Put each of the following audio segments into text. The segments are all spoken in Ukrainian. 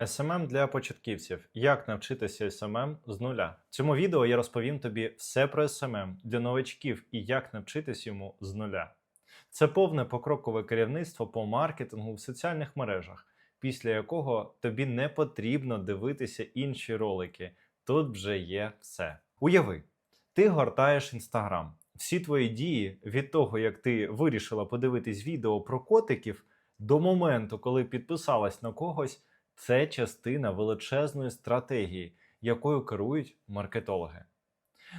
SMM для початківців. Як навчитися SMM з нуля? В цьому відео я розповім тобі все про SMM для новачків і як навчитись йому з нуля. Це повне покрокове керівництво по маркетингу в соціальних мережах, після якого тобі не потрібно дивитися інші ролики. Тут вже є все. Уяви, ти гортаєш Інстаграм. Всі твої дії від того, як ти вирішила подивитись відео про котиків, до моменту, коли підписалась на когось, це частина величезної стратегії, якою керують маркетологи.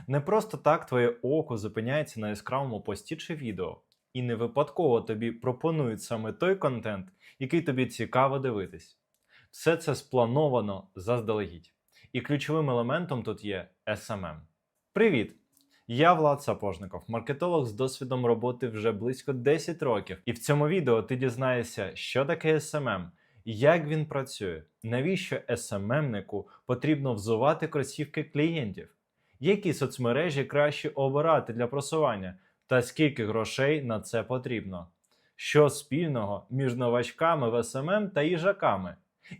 Не просто так твоє око зупиняється на яскравому пості чи відео, і не випадково тобі пропонують саме той контент, який тобі цікаво дивитись. Все це сплановано заздалегідь. І ключовим елементом тут є SMM. Привіт! Я Влад Сапожников, маркетолог з досвідом роботи вже близько 10 років. І в цьому відео ти дізнаєшся, що таке SMM, як він працює, навіщо SMM-нику потрібно взувати кросівки клієнтів, які соцмережі краще обирати для просування, та скільки грошей на це потрібно, що спільного між новачками в SMM та їжаками,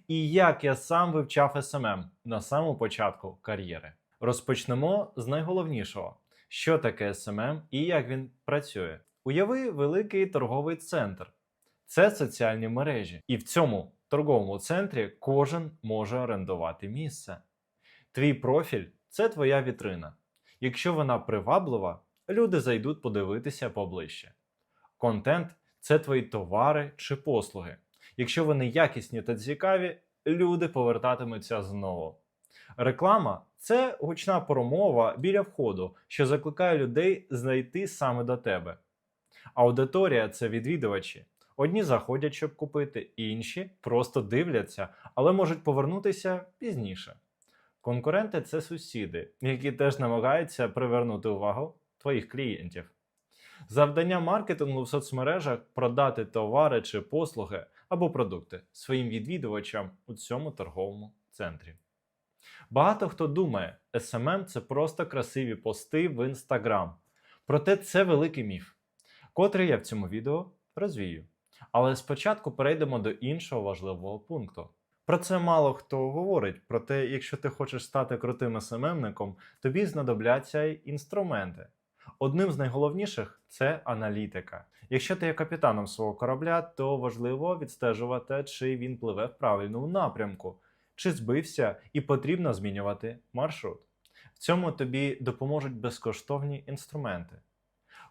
і як я сам вивчав SMM на самому початку кар'єри. Розпочнемо з найголовнішого що таке SMM і як він працює. Уяви великий торговий центр. Це соціальні мережі. І в цьому торговому центрі кожен може орендувати місце. Твій профіль це твоя вітрина. Якщо вона приваблива, люди зайдуть подивитися поближче. Контент це твої товари чи послуги. Якщо вони якісні та цікаві, люди повертатимуться знову. Реклама це гучна промова біля входу, що закликає людей знайти саме до тебе. Аудиторія це відвідувачі. Одні заходять, щоб купити, інші просто дивляться, але можуть повернутися пізніше. Конкуренти це сусіди, які теж намагаються привернути увагу твоїх клієнтів. Завдання маркетингу в соцмережах продати товари чи послуги або продукти своїм відвідувачам у цьому торговому центрі. Багато хто думає, SMM – це просто красиві пости в Instagram. Проте це великий міф, котрий я в цьому відео розвію. Але спочатку перейдемо до іншого важливого пункту. Про це мало хто говорить, проте, якщо ти хочеш стати крутим SMM-ником, тобі знадобляться й інструменти. Одним з найголовніших це аналітика. Якщо ти є капітаном свого корабля, то важливо відстежувати, чи він пливе в правильному напрямку чи збився і потрібно змінювати маршрут. В цьому тобі допоможуть безкоштовні інструменти.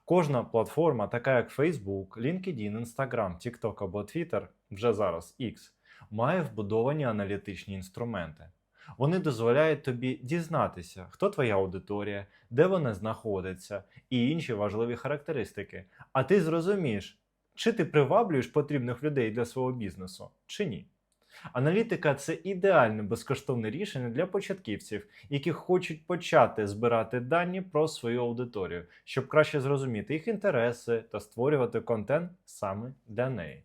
Кожна платформа, така як Facebook, LinkedIn, Instagram, TikTok або Twitter, вже зараз X, має вбудовані аналітичні інструменти. Вони дозволяють тобі дізнатися, хто твоя аудиторія, де вона знаходиться і інші важливі характеристики. А ти зрозумієш, чи ти приваблюєш потрібних людей для свого бізнесу, чи ні. Аналітика це ідеальне безкоштовне рішення для початківців, які хочуть почати збирати дані про свою аудиторію, щоб краще зрозуміти їх інтереси та створювати контент саме для неї.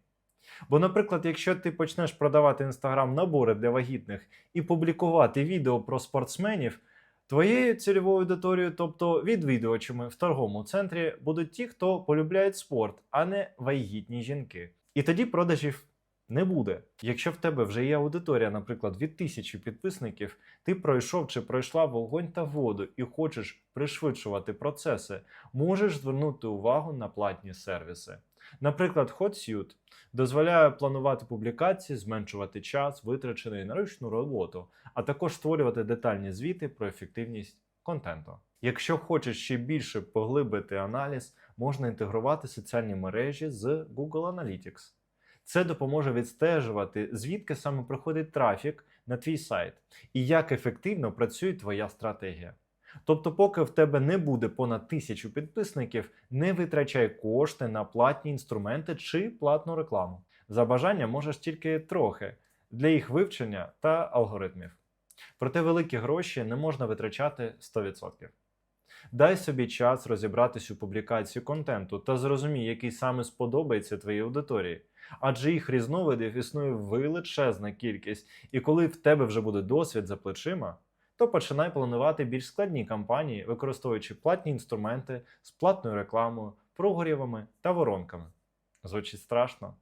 Бо, наприклад, якщо ти почнеш продавати інстаграм набори для вагітних і публікувати відео про спортсменів, твоєю цільовою аудиторією, тобто відвідувачами в торговому центрі, будуть ті, хто полюбляють спорт, а не вагітні жінки. І тоді продажів не буде. Якщо в тебе вже є аудиторія, наприклад, від тисячі підписників, ти пройшов чи пройшла вогонь та воду і хочеш пришвидшувати процеси, можеш звернути увагу на платні сервіси. Наприклад, HotSuite дозволяє планувати публікації, зменшувати час, витрачений на ручну роботу, а також створювати детальні звіти про ефективність контенту. Якщо хочеш ще більше поглибити аналіз, можна інтегрувати соціальні мережі з Google Analytics. Це допоможе відстежувати, звідки саме приходить трафік на твій сайт і як ефективно працює твоя стратегія. Тобто, поки в тебе не буде понад тисячу підписників, не витрачай кошти на платні інструменти чи платну рекламу. За бажанням можеш тільки трохи для їх вивчення та алгоритмів. Проте великі гроші не можна витрачати 100%. Дай собі час розібратись у публікації контенту та зрозумій, який саме сподобається твоїй аудиторії. Адже їх різновидів існує величезна кількість, і коли в тебе вже буде досвід за плечима, то починай планувати більш складні кампанії, використовуючи платні інструменти з платною рекламою, прогорівами та воронками. Звучить страшно.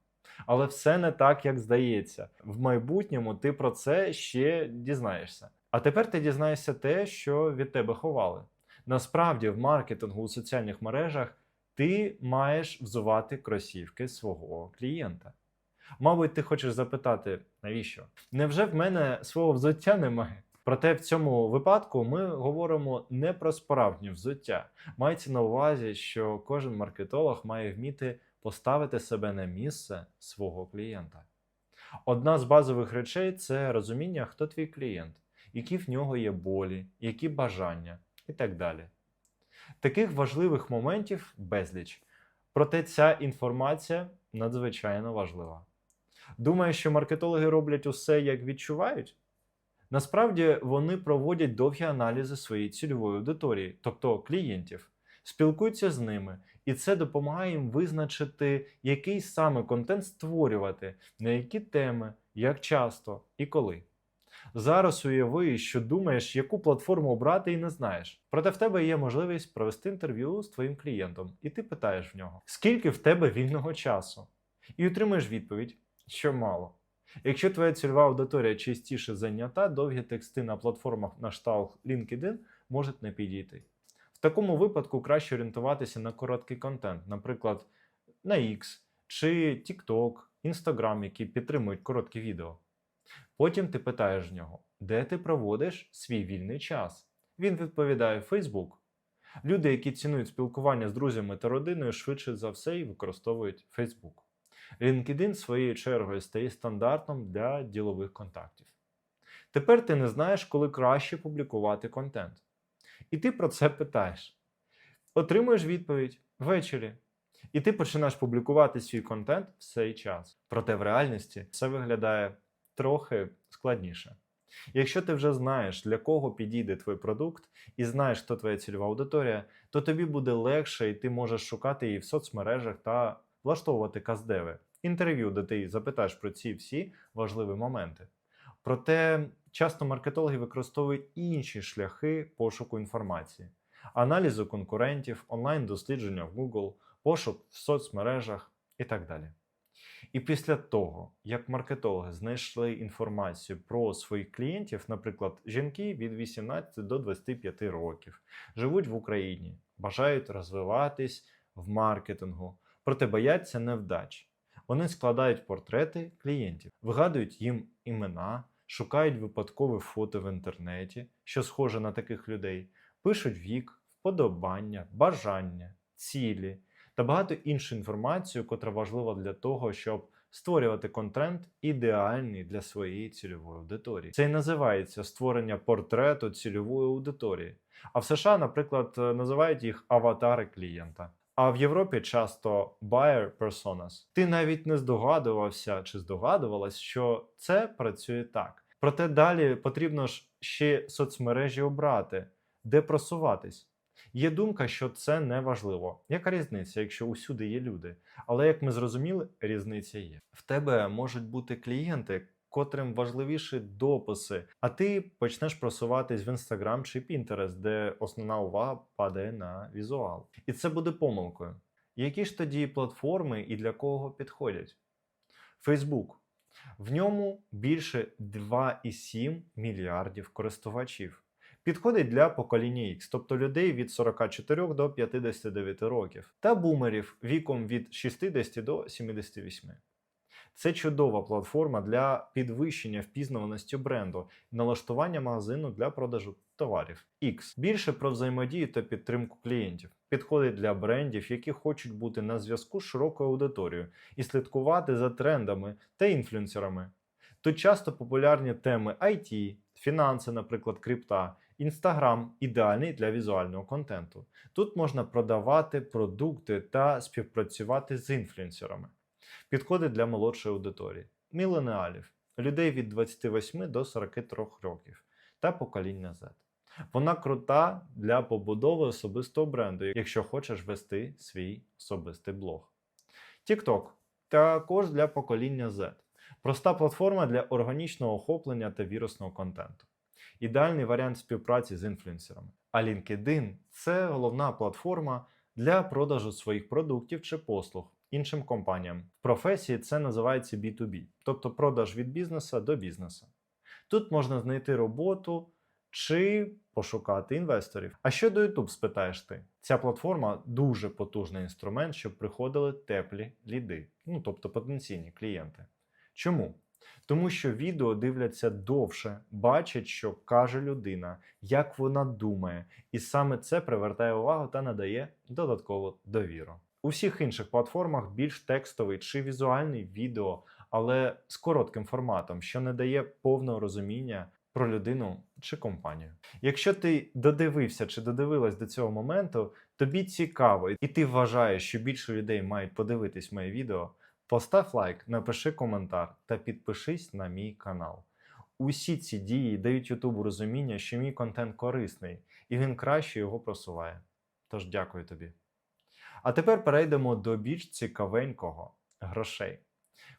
Але все не так, як здається. В майбутньому ти про це ще дізнаєшся. А тепер ти дізнаєшся те, що від тебе ховали. Насправді, в маркетингу у соціальних мережах ти маєш взувати кросівки свого клієнта. Мабуть, ти хочеш запитати, навіщо? Невже в мене свого взуття немає? Проте в цьому випадку ми говоримо не про справжнє взуття. Мається на увазі, що кожен маркетолог має вміти поставити себе на місце свого клієнта. Одна з базових речей це розуміння, хто твій клієнт, які в нього є болі, які бажання і так далі. Таких важливих моментів безліч. Проте ця інформація надзвичайно важлива. Думаєш, що маркетологи роблять усе, як відчувають? Насправді вони проводять довгі аналізи своєї цільової аудиторії, тобто клієнтів, спілкуються з ними, і це допомагає їм визначити, який саме контент створювати, на які теми, як часто і коли. Зараз уяви, що думаєш, яку платформу обрати і не знаєш. Проте в тебе є можливість провести інтерв'ю з твоїм клієнтом, і ти питаєш в нього, скільки в тебе вільного часу, і отримаєш відповідь, що мало. Якщо твоя цільова аудиторія частіше зайнята, довгі тексти на платформах на шталт LinkedIn можуть не підійти. В такому випадку краще орієнтуватися на короткий контент, наприклад, на X чи TikTok, Instagram, які підтримують короткі відео. Потім ти питаєш в нього, де ти проводиш свій вільний час. Він відповідає Facebook. Люди, які цінують спілкування з друзями та родиною, швидше за все і використовують Facebook. LinkedIn своєю чергою стає стандартом для ділових контактів. Тепер ти не знаєш, коли краще публікувати контент. І ти про це питаєш. Отримуєш відповідь ввечері. І ти починаєш публікувати свій контент в цей час. Проте в реальності все виглядає трохи складніше. Якщо ти вже знаєш, для кого підійде твій продукт, і знаєш, хто твоя цільова аудиторія, то тобі буде легше, і ти можеш шукати її в соцмережах та влаштовувати каздеви, інтерв'ю, де ти запитаєш про ці всі важливі моменти. Проте часто маркетологи використовують інші шляхи пошуку інформації: аналізу конкурентів, онлайн-дослідження в Google, пошук в соцмережах і так далі. І після того, як маркетологи знайшли інформацію про своїх клієнтів, наприклад, жінки від 18 до 25 років, живуть в Україні, бажають розвиватись в маркетингу, проте бояться невдач. Вони складають портрети клієнтів, вигадують їм імена, шукають випадкове фото в інтернеті, що схоже на таких людей, пишуть вік, вподобання, бажання, цілі та багато іншої інформації, котра важлива для того, щоб створювати контент ідеальний для своєї цільової аудиторії. Це і називається створення портрету цільової аудиторії. А в США, наприклад, е, називають їх аватари клієнта. А в Європі часто buyer personas. Ти навіть не здогадувався чи здогадувалась, що це працює так. Проте далі потрібно ж ще соцмережі обрати, де просуватись. Є думка, що це не важливо. Яка різниця, якщо усюди є люди? Але як ми зрозуміли, різниця є. В тебе можуть бути клієнти, котрим важливіші дописи, а ти почнеш просуватись в Instagram чи Pinterest, де основна увага падає на візуал. І це буде помилкою. Які ж тоді платформи і для кого підходять? Facebook. В ньому більше 2,7 мільярдів користувачів. Підходить для покоління X, тобто людей від 44 до 59 років, та бумерів віком від 60 до 78. Це чудова платформа для підвищення впізнаваності бренду налаштування магазину для продажу товарів. X більше про взаємодію та підтримку клієнтів. Підходить для брендів, які хочуть бути на зв'язку з широкою аудиторією і слідкувати за трендами та інфлюенсерами. Тут часто популярні теми IT, фінанси, наприклад, крипта, Інстаграм ідеальний для візуального контенту. Тут можна продавати продукти та співпрацювати з інфлюенсерами. Підходить для молодшої аудиторії, міленіалів, людей від 28 до 43 років та покоління Z. Вона крута для побудови особистого бренду, якщо хочеш вести свій особистий блог. TikTok також для покоління Z. Проста платформа для органічного охоплення та вірусного контенту. Ідеальний варіант співпраці з інфлюенсерами. А LinkedIn це головна платформа для продажу своїх продуктів чи послуг іншим компаніям. В професії це називається B2B, тобто продаж від бізнесу до бізнесу. Тут можна знайти роботу чи пошукати інвесторів. А що до YouTube, спитаєш ти? Ця платформа дуже потужний інструмент, щоб приходили теплі ліди, ну тобто потенційні клієнти. Чому? Тому що відео дивляться довше, бачать, що каже людина, як вона думає, і саме це привертає увагу та надає додаткову довіру. У всіх інших платформах більш текстовий чи візуальний відео, але з коротким форматом, що не дає повного розуміння про людину чи компанію. Якщо ти додивився чи додивилась до цього моменту, тобі цікаво, і ти вважаєш, що більше людей мають подивитись моє відео, постав лайк, напиши коментар та підпишись на мій канал. Усі ці дії дають Ютубу розуміння, що мій контент корисний, і він краще його просуває. Тож дякую тобі. А тепер перейдемо до більш цікавенького грошей.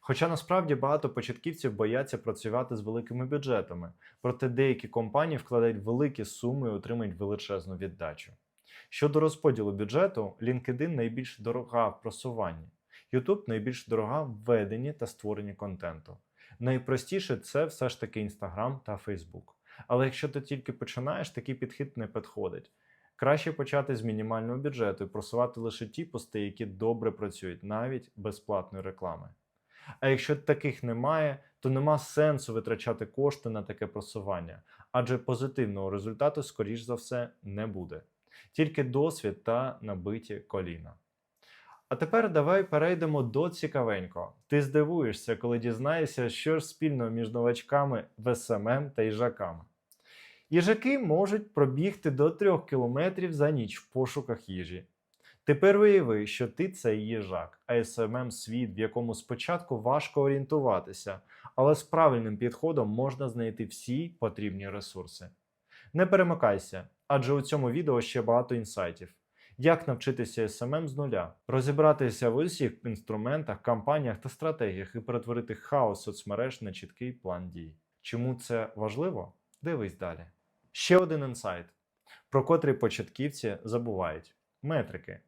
Хоча насправді багато початківців бояться працювати з великими бюджетами, проте деякі компанії вкладають великі суми і отримують величезну віддачу. Щодо розподілу бюджету, LinkedIn найбільш дорога в просуванні, YouTube найбільш дорога в веденні та створенні контенту. Найпростіше це все ж таки Instagram та Facebook. Але якщо ти тільки починаєш, такий підхід не підходить. Краще почати з мінімального бюджету і просувати лише ті пости, які добре працюють, навіть без платної реклами. А якщо таких немає, то нема сенсу витрачати кошти на таке просування, адже позитивного результату, скоріш за все, не буде. Тільки досвід та набиті коліна. А тепер давай перейдемо до цікавенького. Ти здивуєшся, коли дізнаєшся, що ж спільного між новачками в СММ та їжаками. Їжаки можуть пробігти до 3 кілометрів за ніч в пошуках їжі. Тепер уяви, що ти цей їжак, а СММ світ, в якому спочатку важко орієнтуватися, але з правильним підходом можна знайти всі потрібні ресурси. Не перемикайся, адже у цьому відео ще багато інсайтів. Як навчитися SMM з нуля, розібратися в усіх інструментах, кампаніях та стратегіях і перетворити хаос соцмереж на чіткий план дій. Чому це важливо? Дивись далі. Ще один інсайт, про котрий початківці забувають: метрики.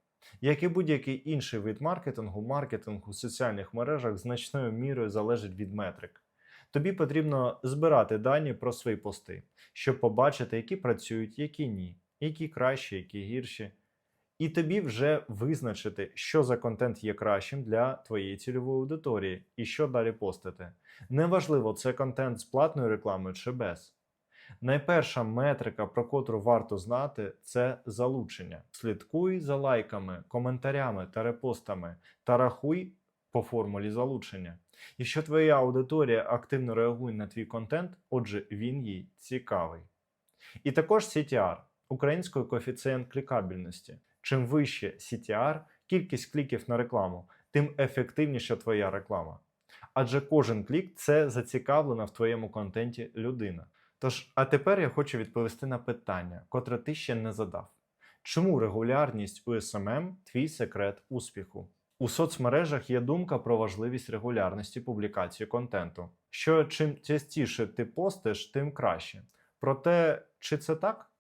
Як і будь-який інший вид маркетингу, маркетинг у соціальних мережах значною мірою залежить від метрик. Тобі потрібно збирати дані про свої пости, щоб побачити, які працюють, які ні, які кращі, які гірші. І тобі вже визначити, що за контент є кращим для твоєї цільової аудиторії і що далі постити. Неважливо, це контент з платною рекламою чи без. Найперша метрика, про котру варто знати, це залучення. Слідкуй за лайками, коментарями та репостами та рахуй по формулі залучення. Якщо твоя аудиторія активно реагує на твій контент, отже, він їй цікавий. І також CTR українською коефіцієнт клікабельності. Чим вище CTR, кількість кліків на рекламу, тим ефективніша твоя реклама. Адже кожен клік це зацікавлена в твоєму контенті людина. Тож, а тепер я хочу відповісти на питання, котре ти ще не задав. Чому регулярність у SMM – твій секрет успіху? У соцмережах є думка про важливість регулярності публікації контенту. Що чим частіше ти постиш, тим краще. Проте, чи це так?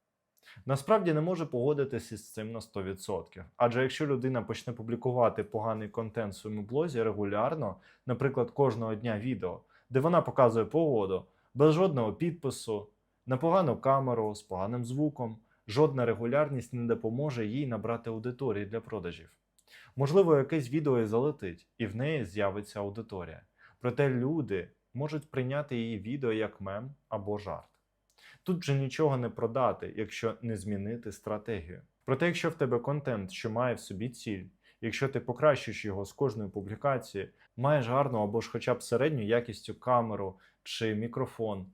Насправді не можу погодитися з цим на 100%. Адже якщо людина почне публікувати поганий контент в своєму блозі регулярно, наприклад, кожного дня відео, де вона показує погоду, без жодного підпису, на погану камеру, з поганим звуком, жодна регулярність не допоможе їй набрати аудиторії для продажів. Можливо, якесь відео і залетить, і в неї з'явиться аудиторія. Проте люди можуть прийняти її відео як мем або жарт. Тут же нічого не продати, якщо не змінити стратегію. Проте, якщо в тебе контент, що має в собі ціль, якщо ти покращуєш його з кожної публікації, маєш гарну або ж хоча б середню якістю камеру чи мікрофон.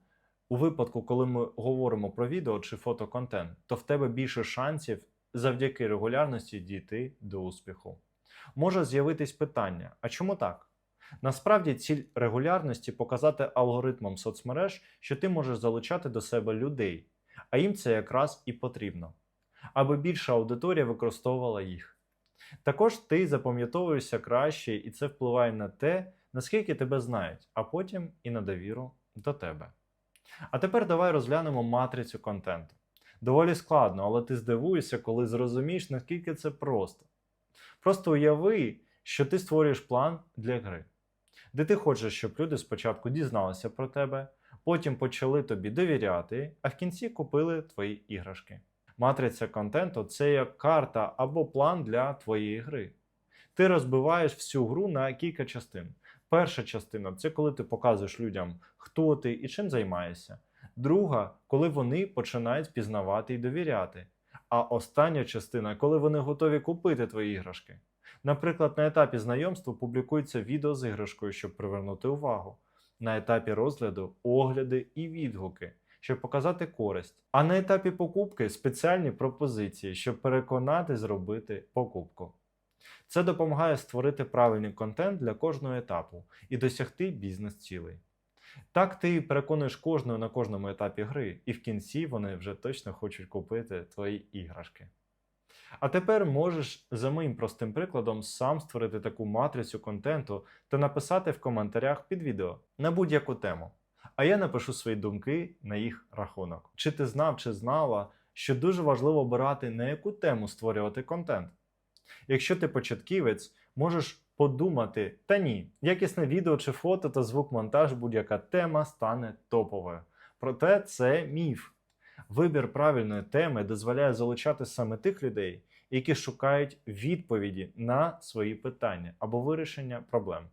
У випадку, коли ми говоримо про відео чи фотоконтент, то в тебе більше шансів завдяки регулярності дійти до успіху. Може з'явитись питання: а чому так? Насправді ціль регулярності показати алгоритмам соцмереж, що ти можеш залучати до себе людей, а їм це якраз і потрібно, аби більша аудиторія використовувала їх. Також ти запам'ятовуєшся краще, і це впливає на те, наскільки тебе знають, а потім і на довіру до тебе. А тепер давай розглянемо матрицю контенту. Доволі складно, але ти здивуєшся, коли зрозумієш, наскільки це просто. Просто уяви, що ти створюєш план для гри, де ти хочеш, щоб люди спочатку дізналися про тебе, потім почали тобі довіряти, а в кінці купили твої іграшки. Матриця контенту це як карта або план для твоєї гри. Ти розбиваєш всю гру на кілька частин. Перша частина це коли ти показуєш людям, хто ти і чим займаєшся. Друга, коли вони починають пізнавати і довіряти. А остання частина, коли вони готові купити твої іграшки. Наприклад, на етапі знайомства публікується відео з іграшкою, щоб привернути увагу. На етапі розгляду огляди і відгуки, щоб показати користь. А на етапі покупки спеціальні пропозиції, щоб переконати зробити покупку. Це допомагає створити правильний контент для кожного етапу і досягти бізнес-цілей. Так ти переконуєш кожного на кожному етапі гри, і в кінці вони вже точно хочуть купити твої іграшки. А тепер можеш за моїм простим прикладом сам створити таку матрицю контенту та написати в коментарях під відео на будь-яку тему. А я напишу свої думки на їх рахунок. Чи ти знав чи знала, що дуже важливо обирати на яку тему створювати контент? Якщо ти початківець, можеш подумати: та ні, якісне відео чи фото та звук-монтаж, будь-яка тема стане топовою. Проте це міф. Вибір правильної теми дозволяє залучати саме тих людей, які шукають відповіді на свої питання або вирішення проблем.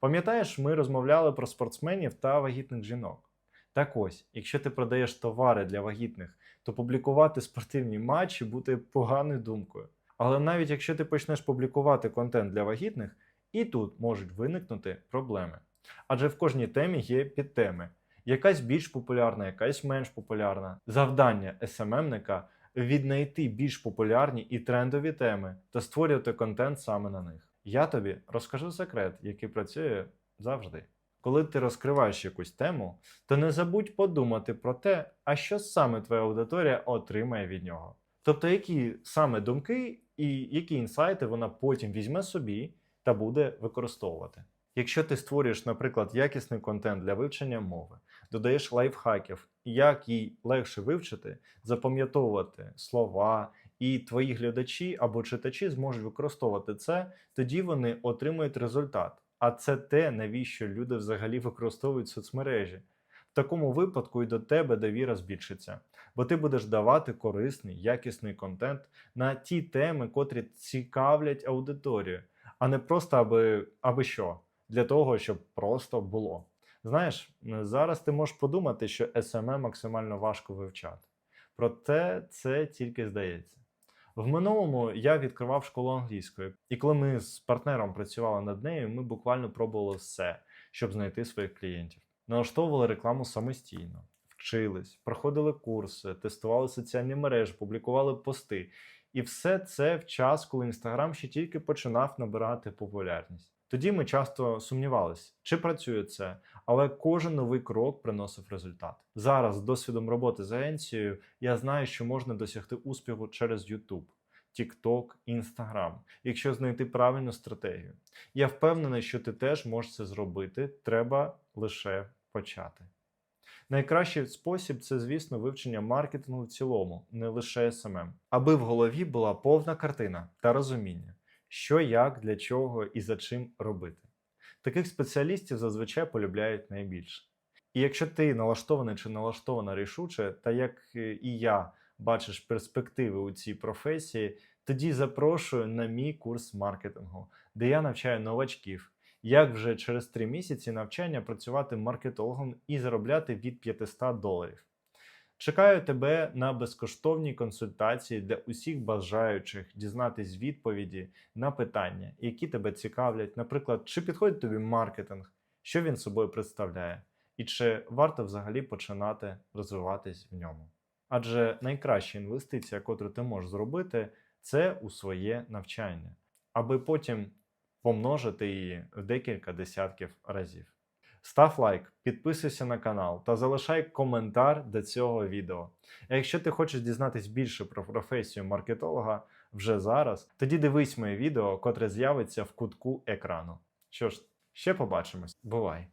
Пам'ятаєш, ми розмовляли про спортсменів та вагітних жінок. Так ось, якщо ти продаєш товари для вагітних, то публікувати спортивні матчі буде поганою думкою. Але навіть якщо ти почнеш публікувати контент для вагітних, і тут можуть виникнути проблеми. Адже в кожній темі є підтеми. Якась більш популярна, якась менш популярна. Завдання СММника віднайти більш популярні і трендові теми та створювати контент саме на них. Я тобі розкажу секрет, який працює завжди. Коли ти розкриваєш якусь тему, то не забудь подумати про те, а що саме твоя аудиторія отримає від нього. Тобто, які саме думки і які інсайти вона потім візьме собі та буде використовувати. Якщо ти створюєш, наприклад, якісний контент для вивчення мови, додаєш лайфхаків, як їй легше вивчити, запам'ятовувати слова, і твої глядачі або читачі зможуть використовувати це, тоді вони отримують результат. А це те, навіщо люди взагалі використовують соцмережі. В такому випадку і до тебе довіра збільшиться, бо ти будеш давати корисний, якісний контент на ті теми, котрі цікавлять аудиторію, а не просто аби, аби що, для того, щоб просто було. Знаєш, зараз ти можеш подумати, що SMM максимально важко вивчати. Проте це тільки здається. В минулому я відкривав школу англійської, і коли ми з партнером працювали над нею, ми буквально пробували все, щоб знайти своїх клієнтів. Налаштовували рекламу самостійно, вчились, проходили курси, тестували соціальні мережі, публікували пости. І все це в час, коли Інстаграм ще тільки починав набирати популярність. Тоді ми часто сумнівалися, чи працює це, але кожен новий крок приносив результат. Зараз, з досвідом роботи з агенцією, я знаю, що можна досягти успіху через YouTube, TikTok, Instagram, якщо знайти правильну стратегію. Я впевнений, що ти теж можеш це зробити, треба лише почати. Найкращий спосіб це, звісно, вивчення маркетингу в цілому, не лише SMM, аби в голові була повна картина та розуміння, що, як, для чого і за чим робити. Таких спеціалістів зазвичай полюбляють найбільше. І якщо ти налаштований чи налаштована рішуче, та як е, і я бачиш перспективи у цій професії, тоді запрошую на мій курс маркетингу, де я навчаю новачків, як вже через три місяці навчання працювати маркетологом і заробляти від 500 доларів. Чекаю тебе на безкоштовній консультації для усіх бажаючих дізнатись відповіді на питання, які тебе цікавлять, наприклад, чи підходить тобі маркетинг, що він собою представляє, і чи варто взагалі починати розвиватись в ньому. Адже найкраща інвестиція, яку ти можеш зробити, це у своє навчання, аби потім помножити її в декілька десятків разів. Став лайк, підписуйся на канал та залишай коментар до цього відео. А якщо ти хочеш дізнатись більше про професію маркетолога вже зараз, тоді дивись моє відео, котре з'явиться в кутку екрану. Що ж, ще побачимось. Бувай!